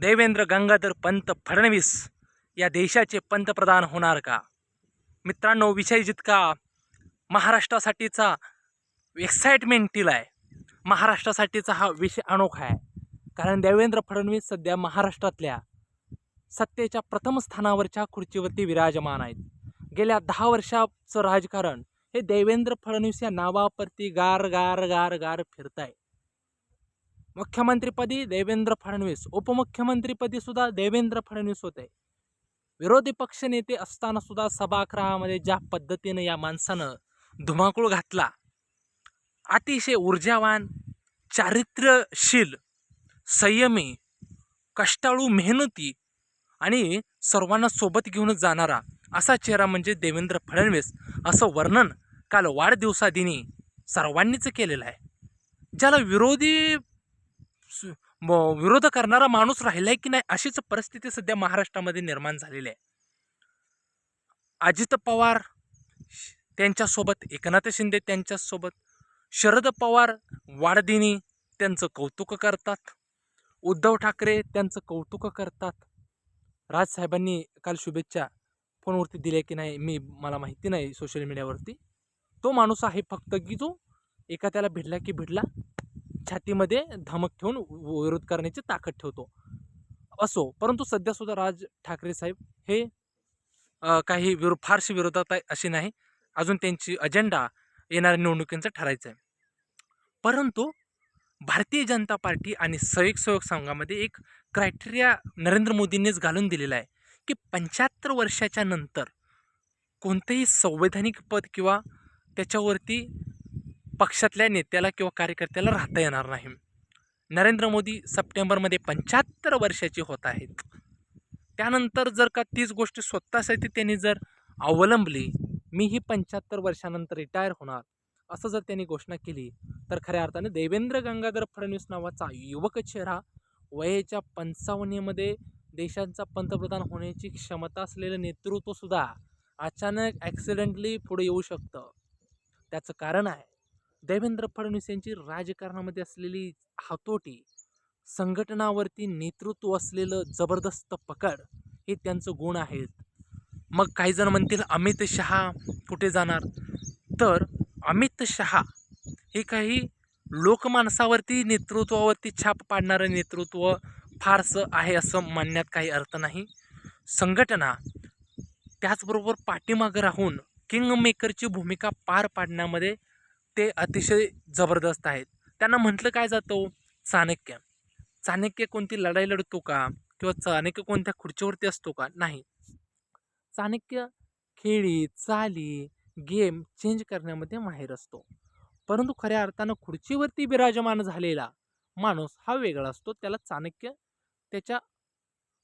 देवेंद्र गंगाधर पंत फडणवीस या देशाचे पंतप्रधान होणार का? मित्रांनो विषय जितका महाराष्ट्रासाठीचा एक्साइटमेंटील आहे महाराष्ट्रासाठीचा हा विषय अनोखा आहे. कारण देवेंद्र फडणवीस सध्या महाराष्ट्रातल्या सत्तेच्या प्रथम स्थानावरच्या खुर्चीवरती विराजमान आहेत. गेल्या दहा वर्षाचं राजकारण हे देवेंद्र फडणवीस या नावावरती गार गार गार गार फिरत आहे. मुख्यमंत्रीपदी देवेंद्र फडणवीस उपमुख्यमंत्रीपदी सुद्धा देवेंद्र फडणवीस होते. विरोधी पक्षनेते असताना सुद्धा सभागृहामध्ये ज्या पद्धतीनं या माणसानं धुमाकूळ घातला अतिशय ऊर्जावान चारित्र्यशील संयमी कष्टाळू मेहनती आणि सर्वांना सोबत घेऊनच जाणारा असा चेहरा म्हणजे देवेंद्र फडणवीस असं वर्णन काल वाढदिवसादिनी सर्वांनीच केलेलं आहे. ज्याला विरोधी विरोध करणारा माणूस राहिला आहे की नाही अशीच परिस्थिती सध्या महाराष्ट्रामध्ये निर्माण झालेली आहे. अजित पवार त्यांच्यासोबत एकनाथ शिंदे त्यांच्यासोबत शरद पवार वाढदिनी त्यांचं कौतुक करतात उद्धव ठाकरे त्यांचं कौतुक करतात. राजसाहेबांनी काल शुभेच्छा फोनवरती दिल्या की नाही मी मला माहिती नाही सोशल मीडियावरती. तो माणूस आहे फक्त की जो एका त्याला भिडला की भिडला. छातीमध्ये धमक ठेवून विरोध करण्याची ताकद ठेवतो. असो परंतु सध्यासुद्धा राज ठाकरे साहेब हे काही विरो फारशी विरोधात आहे अशी नाही. अजून त्यांची अजेंडा येणाऱ्या निवडणुकींचा ठरायचं आहे परंतु भारतीय जनता पार्टी आणि सहयोग सहयोग संघामध्ये एक क्रायटेरिया नरेंद्र मोदींनीच घालून दिलेला आहे की पंच्याहत्तर वर्षाच्या नंतर कोणतंही संवैधानिक पद किंवा त्याच्यावरती पक्षातल्या नेत्याला किंवा कार्यकर्त्याला राहता येणार नाही. नरेंद्र मोदी सप्टेंबरमध्ये पंच्याहत्तर वर्षाचे होत आहेत. त्यानंतर जर का तीच गोष्ट स्वतःसाठी त्यांनी जर अवलंबली मी ही पंच्याहत्तर वर्षानंतर रिटायर होणार असं जर त्यांनी घोषणा केली तर खऱ्या अर्थाने देवेंद्र गंगाधर फडणवीस नावाचा युवक चेहरा वयाच्या पंचावन्नमध्ये देशांचा पंतप्रधान होण्याची क्षमता असलेलं नेतृत्वसुद्धा अचानक ॲक्सिडेंटली पुढे येऊ शकतं. त्याचं कारण आहे देवेंद्र फडणवीस यांची राजकारणामध्ये असलेली हातोटी संघटनावरती नेतृत्व असलेलं जबरदस्त पकड हे त्यांचं गुण आहेत. मग काही जण म्हणतील अमित शहा कुठे जाणार? तर अमित शहा हे काही लोकमानसावरती नेतृत्वावरती छाप पाडणारं नेतृत्व फारसं आहे असं मानण्यात काही अर्थ नाही. संघटना त्याचबरोबर पाठीमागं राहून किंग मेकरची भूमिका पार पाडण्यामध्ये ते अतिशय जबरदस्त आहेत. त्यांना म्हटलं काय जातं? चाणक्य. चाणक्य कोणती लढाई लढतो का? किंवा चाणक्य कोणत्या खुर्चीवरती असतो का? नाही. चाणक्य खेळी चाली गेम चेंज करण्यामध्ये माहीर असतो. परंतु खऱ्या अर्थानं खुर्चीवरती विराजमान झालेला माणूस हा वेगळा असतो. त्याला चाणक्य त्याच्या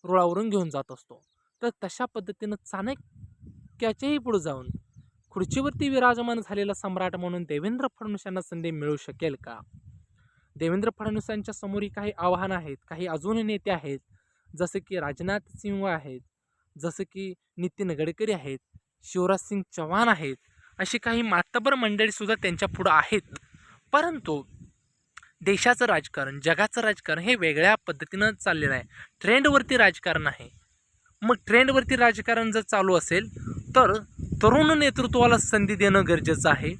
रुळावरून घेऊन जात असतो. तर तशा पद्धतीनं चाणक्याच्याही पुढे जाऊन खुर्चीवरती विराजमान झालेला सम्राट म्हणून देवेंद्र फडणवीस यांना संधी मिळू शकेल का? देवेंद्र फडणवीसांच्या समोरही काही आव्हानं आहेत काही अजून नेते आहेत जसं की राजनाथ सिंह आहेत जसं की नितीन गडकरी आहेत शिवराज सिंग चव्हाण आहेत अशी काही मातबर मंडळीसुद्धा त्यांच्या पुढं आहेत. परंतु देशाचं राजकारण जगाचं राजकारण हे वेगळ्या पद्धतीनं चाललेलं आहे. ट्रेंडवरती राजकारण आहे. मग ट्रेंडवरती राजकारण जर चालू असेल तर तरुण नेतृत्वाला संधी देणं गरजेचं आहे.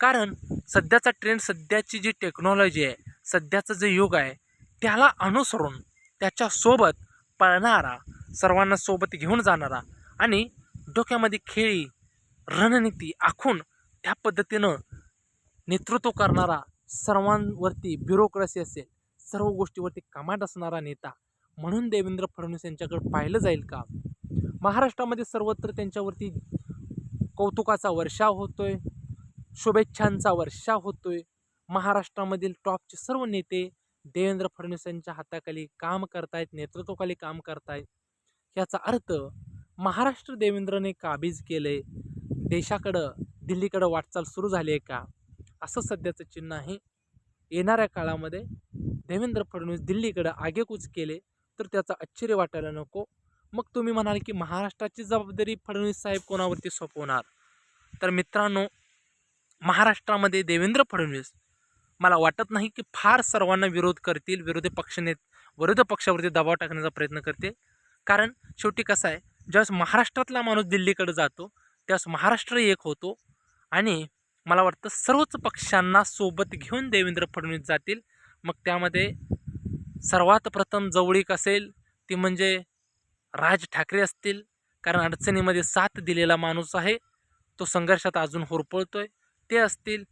कारण सध्याचा ट्रेंड सध्याची जी टेक्नॉलॉजी आहे सध्याचं जे युग आहे त्याला अनुसरून त्याच्यासोबत पळणारा सर्वांना सोबत घेऊन जाणारा आणि डोक्यामध्ये खेळी रणनीती आखून त्या पद्धतीनं नेतृत्व करणारा सर्वांवरती ब्युरोक्रेसी असेल सर्व गोष्टीवरती कमांड असणारा नेता म्हणून देवेंद्र फडणवीस यांच्याकडे पाहिलं जाईल का? महाराष्ट्रामध्ये सर्वत्र त्यांच्यावरती कौतुकाचा वर्षाव होतोय शुभेच्छांचा वर्षाव होतोय. महाराष्ट्रामधील टॉपचे सर्व नेते देवेंद्र फडणवीस यांच्या हाताखाली काम करतायत नेतृत्वाखाली काम करतायत. याचा अर्थ महाराष्ट्र देवेंद्रने काबीज केले देशाकडं दिल्लीकडं वाटचाल सुरू झाली आहे का? असं सध्याचं चिन्ह आहे. येणाऱ्या काळामध्ये देवेंद्र फडणवीस दिल्लीकडं आगेकूच केले तर त्याचं आश्चर्य वाटायला नको. मग तुम्ही म्हणाल की महाराष्ट्राची जबाबदारी फडणवीस साहेब कोणावरती सोपवणार? तर मित्रांनो महाराष्ट्रामध्ये देवेंद्र फडणवीस मला वाटत नाही की फार सर्वांना विरोध करतील विरोधी पक्षने विरोधी पक्षावरती दबाव टाकण्याचा प्रयत्न करतील. कारण शेवटी कसं आहे ज्यावेळेस महाराष्ट्रातला माणूस दिल्लीकडे जातो त्यावेळेस महाराष्ट्र एक होतो आणि मला वाटतं सर्वच पक्षांना सोबत घेऊन देवेंद्र फडणवीस जातील. मग त्यामध्ये सर्वात प्रथम जवळीक असेल ती म्हणजे राज ठाकरे असतील कारण अडचणीमध्ये साथ दिलेला माणूस आहे तो संघर्षात अजून होरपळतोय. ते असतील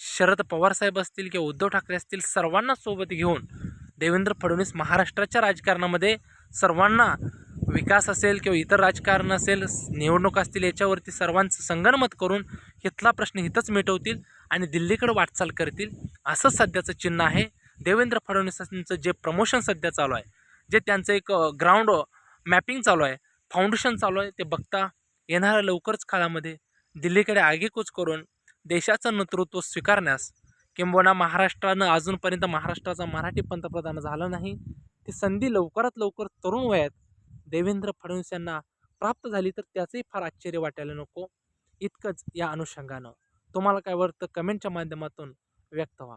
शरद पवार साहेब असतील किंवा उद्धव ठाकरे असतील सर्वांना सोबत घेऊन देवेंद्र फडणवीस महाराष्ट्राच्या राजकारणामध्ये सर्वांना विकास असेल किंवा इतर राजकारण असेल निवडणूक असतील याच्यावरती सर्वांचं संगनमत करून इथला प्रश्न इथंच मिटवतील आणि दिल्लीकडे वाटचाल करतील असं सध्याचं चिन्ह आहे. देवेंद्र फडणवीसांचं जे प्रमोशन सध्या चालू आहे जे त्यांचं एक ग्राउंड मॅपिंग चालू आहे. फाउंडेशन चालू आहे. ते बघता येणाऱ्या लवकरच काळामध्ये दिल्लीकडे आगेकूच करून देशाचं नेतृत्व स्वीकारण्यास किंबहुना महाराष्ट्रानं अजूनपर्यंत महाराष्ट्राचा मराठी पंतप्रधान झाला नाही ती संधी लवकरात लवकर तरुण वयात देवेंद्र फडणवीस यांना प्राप्त झाली तर त्याचंही फार आश्चर्य वाटायला नको. इतकंच या अनुषंगानं. तुम्हाला काय वाटतं? कमेंटच्या माध्यमातून व्यक्त व्हा.